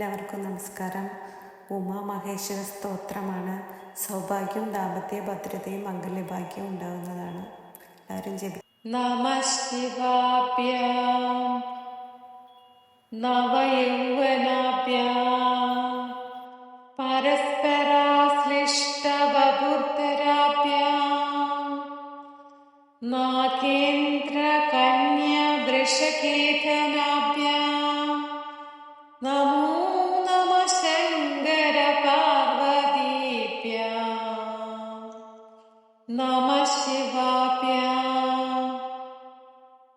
എല്ലാവർക്കും നമസ്കാരം. ഉമാ മഹേശ്വര സ്തോത്രമാണ്. സൗഭാഗ്യവും ദാമ്പത്യ ഭദ്രതയും മംഗല്യഭാഗ്യം ഉണ്ടാകുന്നതാണ്. എല്ലാവരും ജപി നമശിവാഭ്യാം നവയൗവനാഭ്യാം പരസ്പരാശ്ലിഷ്ടവപുർത്തരാഭ്യാം നാഗേന്ദ്രകന്യ വൃഷകേതനാ.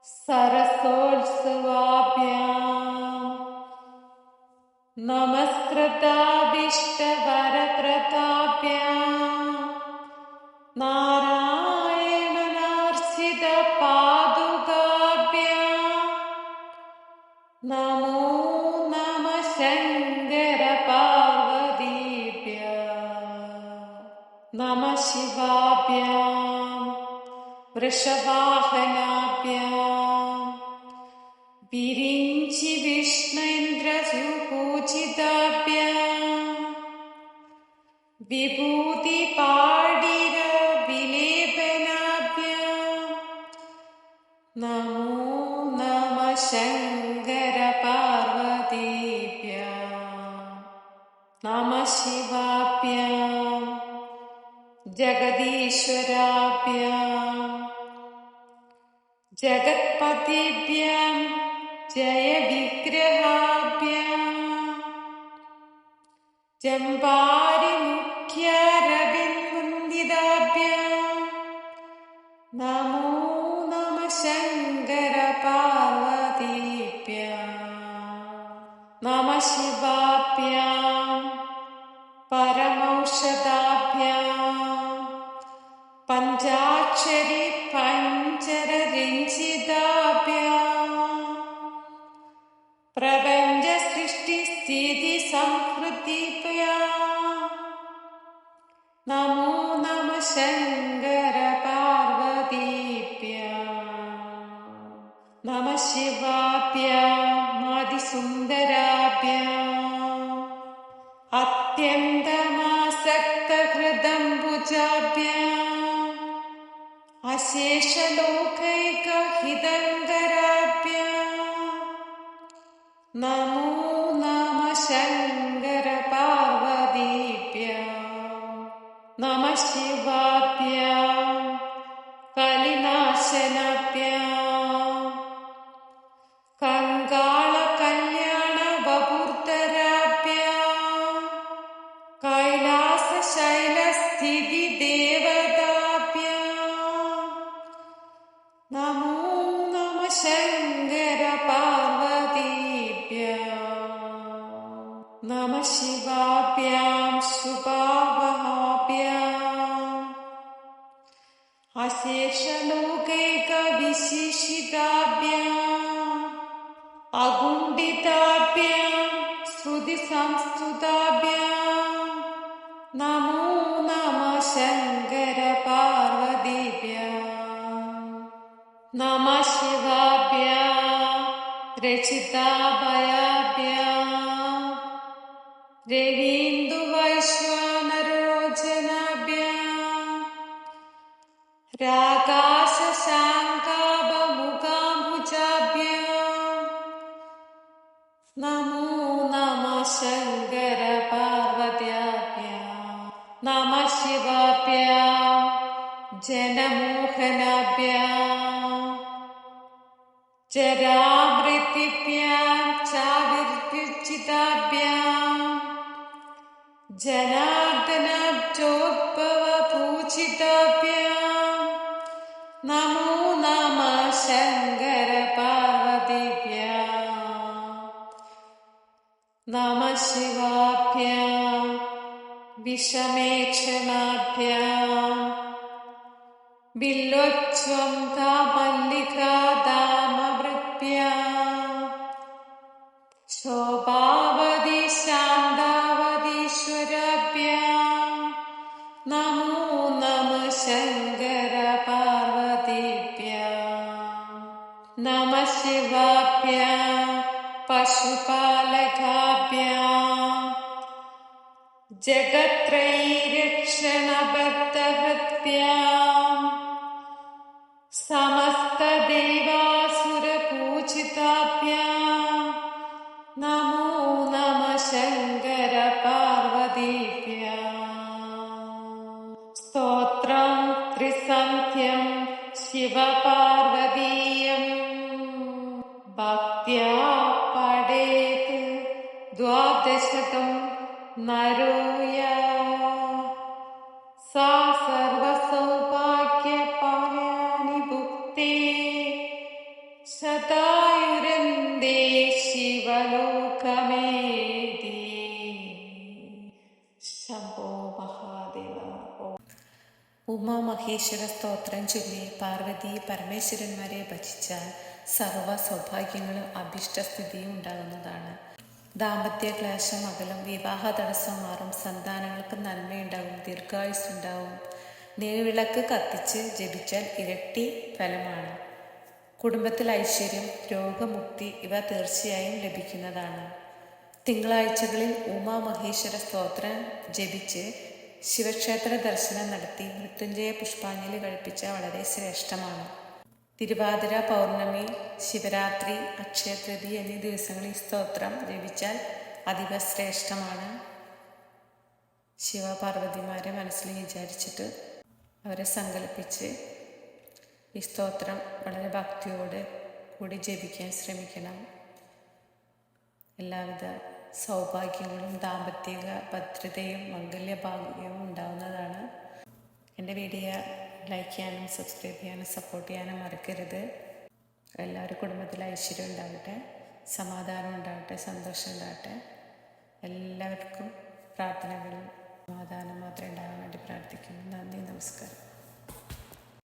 सरसोत्सवाभ्यां नमस्कृताभीष्टवरप्रताभ्यां नारायणनार्चितपादुकाभ्यां नमो नमः शङ्करपार्वतीभ्याम्। नमः शिवाभ्यां वृषवाहनाभ्याम् विरिञ्चिविष्णेन्द्रजुपूजिताभ्यां विभूतिपाडिरविवेपनाभ्यां नमो नमः शङ्करपार्वतीभ्यां नमः शिवाभ्यां। जगदीश्वराभ्यां। जगत्पतिभ्याम् जय विग्रहाभ्या चम्पारिमुख्यरविन्मुन्दिदाभ्या नमो नमः पार्वतीप्यां नमः शिवाभ्यां परमौषधा स्थितिमो नम शङ्कर पार्विवादिसुन्दराभ्या अत्यन्तमासक्तकृदम्बुजाभ्या अशेषलोकैकहिदङ्गराभ्या नमो ശനാഭ്യ കങ്കാള കല്യാണ ബപുർത്തരാഭ്യ കൈലാസ ശൈലസ്ഥിതി ദേവതാഭ്യ നമോ നമ ശങ്കര പാർവതീഭ്യ ശിവാഭ്യാം ശുഭ शेषलोके कविशिषिताभ्याम् अगुण्डिताभ्यां श्रुतिसंस्कृताभ्यां नमो नमः शङ्करपार्वतीभ्याम्। नमः शिवाभ्यां रचिताभयाभ्यां रेवीन्दुवैश्वानरु राकाशशाङ्काभमुखाम्बुजाभ्याम् नमो नमः शङ्करपार्वत्याभ्याम् नमः शिवाभ्याम् जनमोहनाभ्याम् जरामृतिभ्यां चाविर्युचिताभ्याम् जनार्दनाब्जोद्भवपूजिताभ्याम् नमः शिवाभ्या विषमेक्षणाभ्या बिल्लोच्छंकामल्लिका दामवृत्या शोभावदिशान्दावतीश्वर्या नमो नमः शङ्कर नमः शिवाभ्याम् पशुपालकाभ्याम्। जगत्रैरक्षणबद्धहत्याम्। समस्तदेवासुरपूजिताभ्याम्। नमो नमः शङ्करपार्वतीभ्याम्। स्तोत्रं त्रिसन्ध्यं शिवपार्वतीयम् नरो या सा सर्वसौभाग्यपाल्यानि भुक्ते शतायुरन्दे शिवलोकमेति शम्भो महादेव ॐ ഉമാമഹേശ്വര സ്തോത്രം ചൊല്ലി പാർവതി പരമേശ്വരന്മാരെ ഭജിച്ചാൽ സർവ സൗഭാഗ്യങ്ങളും അഭിഷ്ടസ്ഥിതിയും ഉണ്ടാകുന്നതാണ് ദാമ്പത്യ ക്ലേശം അകലും വിവാഹ തടസ്സം മാറും സന്താനങ്ങൾക്ക് നന്മയുണ്ടാകും ദീർഘായുസ്സുണ്ടാവും നെയ്വിളക്ക് കത്തിച്ച് ജപിച്ചാൽ ഇരട്ടി ഫലമാണ്. കുടുംബത്തിൽ ഐശ്വര്യം രോഗമുക്തി ഇവ തീർച്ചയായും ലഭിക്കുന്നതാണ്. തിങ്കളാഴ്ചകളിൽ ഉമാമഹേശ്വര സ്തോത്രം ജപിച്ച് ശിവക്ഷേത്ര ദർശനം നടത്തി മൃത്യുഞ്ജയ പുഷ്പാഞ്ജലി കഴിപ്പിച്ച വളരെ ശ്രേഷ്ഠമാണ്. തിരുവാതിര പൗർണമി ശിവരാത്രി അക്ഷയതൃതി എന്നീ ദിവസങ്ങളിൽ സ്തോത്രം ജപിച്ചാൽ അതിവ ശ്രേഷ്ഠമാണ് ശിവപാർവതിമാരെ മനസ്സിൽ വിചാരിച്ചിട്ട് അവരെ സങ്കല്പിച്ച് ഈ സ്തോത്രം വളരെ ഭക്തിയോടെ കൂടി ജപിക്കാൻ ശ്രമിക്കണം. എല്ലാവിധ സൗഭാഗ്യങ്ങളും ദാമ്പത്തിക ഭദ്രതയും മംഗല്യഭാഗ്യവും ഉണ്ടാവുന്നതാണ്. എന്റെ വീഡിയോ ലൈക്ക് ചെയ്യാനും സബ്സ്ക്രൈബ് ചെയ്യാനും സപ്പോർട്ട് ചെയ്യാനും മറക്കരുത്. എല്ലാവരും കുടുംബത്തിൽ ഐശ്വര്യം ഉണ്ടാകട്ടെ സമാധാനം ഉണ്ടാകട്ടെ സന്തോഷം ഉണ്ടാകട്ടെ എല്ലാവർക്കും പ്രാർത്ഥനകളും സമാധാനം മാത്രമേ ഉണ്ടാകാൻ വേണ്ടി പ്രാർത്ഥിക്കുന്നു. നന്ദി നമസ്കാരം.